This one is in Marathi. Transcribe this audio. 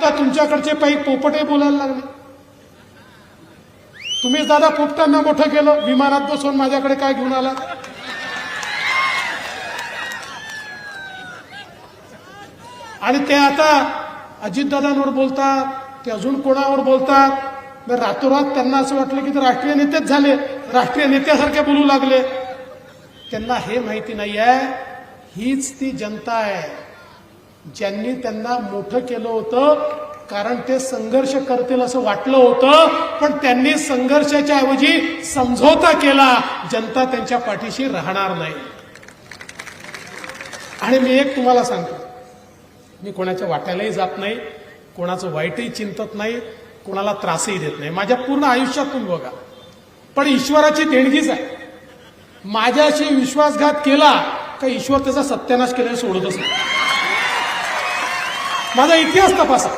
आता तुमच्याकडचे काही पोपटे बोलायला लागले? तुम्हीच दादा पोपटांना मोठं केलं विमानात बसून माझ्याकडे काय घेऊन आला आणि ते आता अजितदादांवर बोलतात ते अजून कोणावर बोलतात? तर रातोरात त्यांना असं वाटलं की ते राष्ट्रीय नेतेच झाले राष्ट्रीय नेत्यासारखे बोलू लागले. त्यांना हे माहिती नाही आहे हीच ती जनता आहे. ज्यांनी त्यांना मोठं केलं होतं कारण ते संघर्ष करतील असं वाटलं होतं पण त्यांनी संघर्षाच्या ऐवजी समझोता केला जनता त्यांच्या पाठीशी राहणार नाही. आणि मी एक तुम्हाला सांगतो. मी कोणाच्या वाट्यालाही जात नाही कोणाचं वाईटही चिंतत नाही कोणाला त्रासही देत नाही. माझ्या पूर्ण आयुष्यात तुम्ही बघा. पण ईश्वराची देणगीच आहे. माझ्याशी विश्वासघात केला का ईश्वर त्याचा सत्यानाश केल्याने सोडतच नाही. माझा इतिहास तपासा.